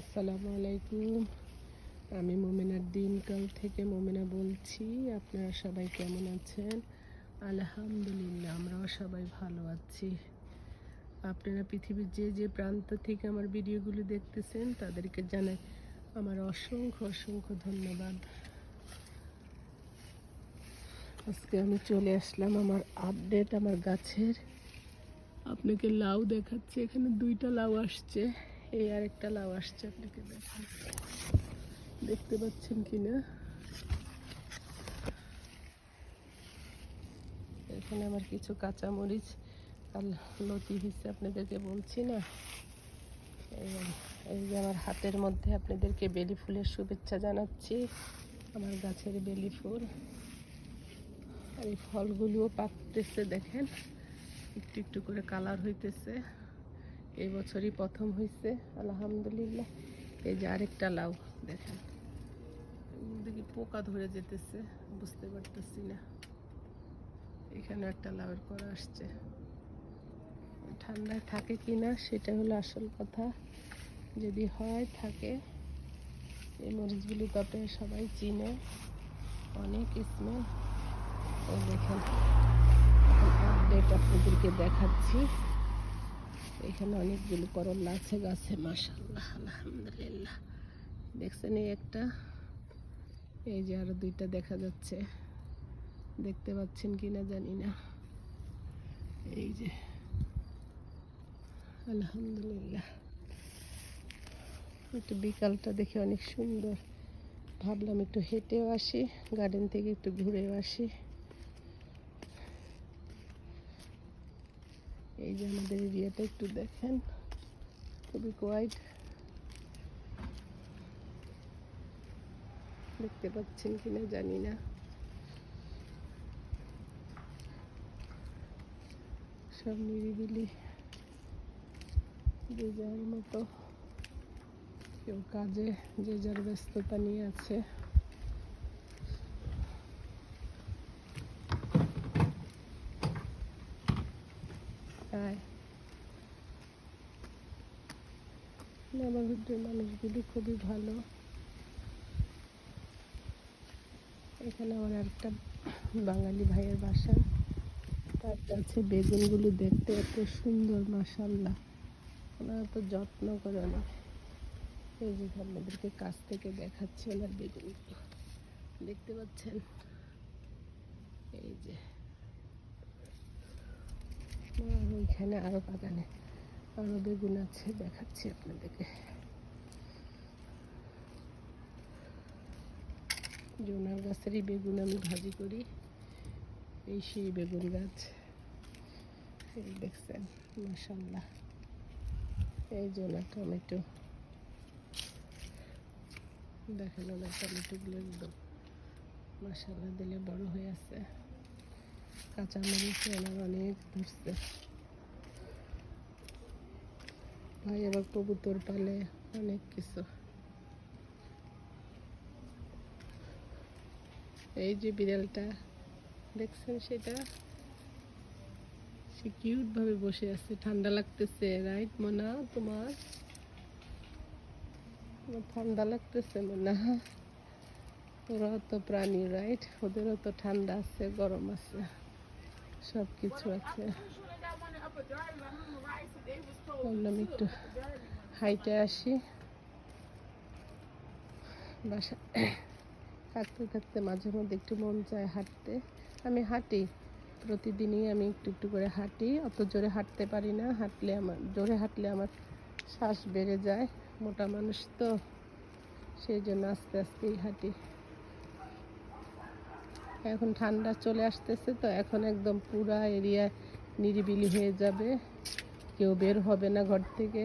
আসসালামু আলাইকুম। আমি মোমেনার দিনকাল থেকে মোমেনা বলছি, আপনারা সবাই কেমন আছেন? আলহামদুলিল্লাহ, আমরাও সবাই ভালো আছি। আপনারা পৃথিবীর যে যে প্রান্ত থেকে আমার ভিডিওগুলো দেখতেছেন, তাদেরকে জানাই আমার অসংখ্য অসংখ্য ধন্যবাদ। আজকে আমি চলে আসলাম আমার আপডেট আমার গাছের। আপনাকে লাউ দেখাচ্ছে, এখানে দুইটা লাউ আসছে। এই আরেকটা লাউ আসছে আপনাকে দেখান দেখতে পাচ্ছেন কি না এখানে আমার কিছু কাঁচামরিচ আর লতি হিসেবে আপনাদেরকে বলছি না? এই যে আমার হাতের মধ্যে আপনাদেরকে বেলি ফুলের শুভেচ্ছা জানাচ্ছি, আমার গাছের বেলি ফুল। আর এই ফলগুলোও পাকতেছে, দেখেন। একটু একটু করে কালার হইতেছে। এই বছরই প্রথম হয়েছে আলহামদুলিল্লাহ। এই যে আরেকটা লাউ, দেখেন। দেখি পোকা ধরে যেতেছে, বুঝতে পারতেছি না। এখানে একটা লাউয়ের করা আসছে। ঠান্ডায় থাকে কি না, সেটা হলো আসল কথা। যদি হয়, থাকে। এই মরিচগুলি তো আপনারা সবাই চিনে। অনেক স্মেল দেখেন আপডেট আপনাদেরকে দেখাচ্ছি। এখানে অনেকগুলো করল্লা আছে, গাছে মাসাল্লাহ আলহামদুলিল্লাহ। দেখছেন এই একটা? এই যে আরও দুইটা দেখা যাচ্ছে। দেখতে পাচ্ছেন কি না জানি না। এই যে। আলহামদুলিল্লাহ। একটু বিকালটা দেখে অনেক সুন্দর। ভাবলাম একটু হেঁটেও আসি, গার্ডেন থেকে একটু ঘুরেও আসি। এই যে আমাদের এরিয়াটা একটু দেখেন, খুবই কোয়াইট দেখতে পাচ্ছেন কিনা জানি না। সব নিরিবিলি যে যার মতো কেউ কাজে, যে যার ব্যস্ততা নিয়ে আছে। তাই নবাবুদ্দের মানুষগুলি খুবই ভালো। এখানে আমার একটা বাঙালি ভাইয়ের বাসা। তার কাছে বেগুনগুলো দেখতে এত সুন্দর মাসাল্লাহ ওনারা তো যত্ন করে অনেক। এই যে আপনাদেরকে কাছ থেকে দেখাচ্ছি ওনার বেগুনগুলো। দেখতে পাচ্ছেন? এই যে আর ওইখানে আরও বাগানে আরও বেগুন আছে, দেখাচ্ছি আপনাদেরকে। জোনার গাছেরই বেগুন আমি ভাজি করি, এই সেই বেগুন গাছ। এই দেখছেন মাসাল্লাহ এই জোনা টমেটো। দেখেন ওনার টমেটোগুলো একদম মাসাল্লাহ দিলে বড় হয়ে আছে। কাঁচা মরিচ ওনার অনেক ধরছে। ভাই, আবার কবুতর পালে অনেক কিছু। এই যে বিড়ালটা, দেখছেন সেটা? সে কিউট ভাবে বসে আছে, ঠান্ডা লাগতেছে রাইট মোনা? তোমার? ঠান্ডা লাগতেছে, মোনা? ওরাও তো প্রাণী রাইট ওদেরও তো ঠান্ডা আছে, গরম আছে সব কিছু আছে। বললাম একটু হাইটে আসি। বাসা থাকতে থাকতে মাঝে মধ্যে একটু মন চায় হাঁটতে। আমি হাঁটি, প্রতিদিনই আমি একটু একটু করে হাঁটি। অত জোরে হাঁটতে পারি না, হাঁটলে আমার জোরে হাঁটলে আমার শ্বাস বেড়ে যায়। মোটা মানুষ তো, সেই জন্য আস্তে আস্তেই হাঁটি। এখন ঠান্ডা চলে আসতেছে তো, এখন একদম পুরা এরিয়া নিরিবিলি হয়ে যাবে। কেউ বের হবে না ঘর থেকে।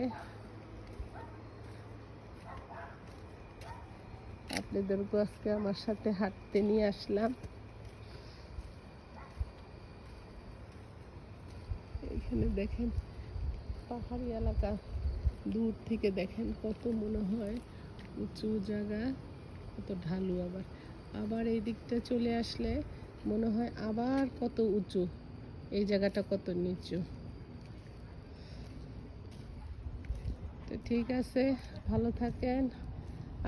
আপনাদেরকে আজকে আমার সাথে হাঁটতে নিয়ে আসলাম। এখানে দেখেন, পাহাড়ি এলাকা। দূর থেকে দেখেন কত মনে হয় উঁচু জায়গা, কত ঢালু আবার। আবার এই দিকটা চলে আসলে মনে হয় আবার কত উঁচু, এই জায়গাটা কত নিচু। তো ঠিক আছে, ভালো থাকেন।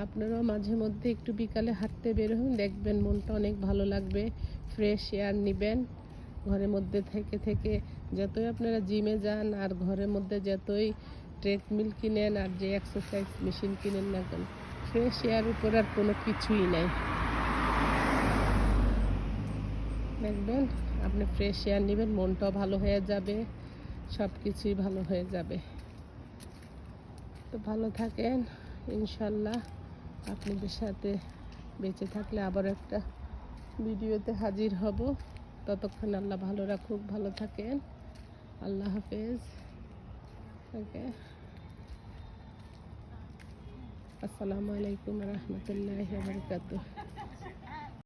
আপনারাও মাঝে মধ্যে একটু বিকালে হাঁটতে বের হন, দেখবেন মনটা অনেক ভালো লাগবে ফ্রেশ এয়ার নেবেন। ঘরের মধ্যে থেকে থেকে যতই আপনারা জিমে যান, আর ঘরের মধ্যে যতই ট্রেডমিল কিনেন, আর যে এক্সারসাইজ মেশিন কিনেন না কেন ফ্রেশ এয়ার উপর আর কোনো কিছুই নাই। দেখবেন, আপনি ফ্রেশ এয়ার নেবেন, মনটাও ভালো হয়ে যাবে সব কিছুই ভালো হয়ে যাবে। তো ভালো থাকেন, ইনশাল্লাহ আপনাদের সাথে বেঁচে থাকলে আবার একটা ভিডিওতে হাজির হব। ততক্ষণ আল্লাহ ভালো রাখুক, ভালো থাকেন। আল্লাহ হাফেজ। ওকে। আসসালামু আলাইকুম রহমতুল্লাহ বারকাতুহ।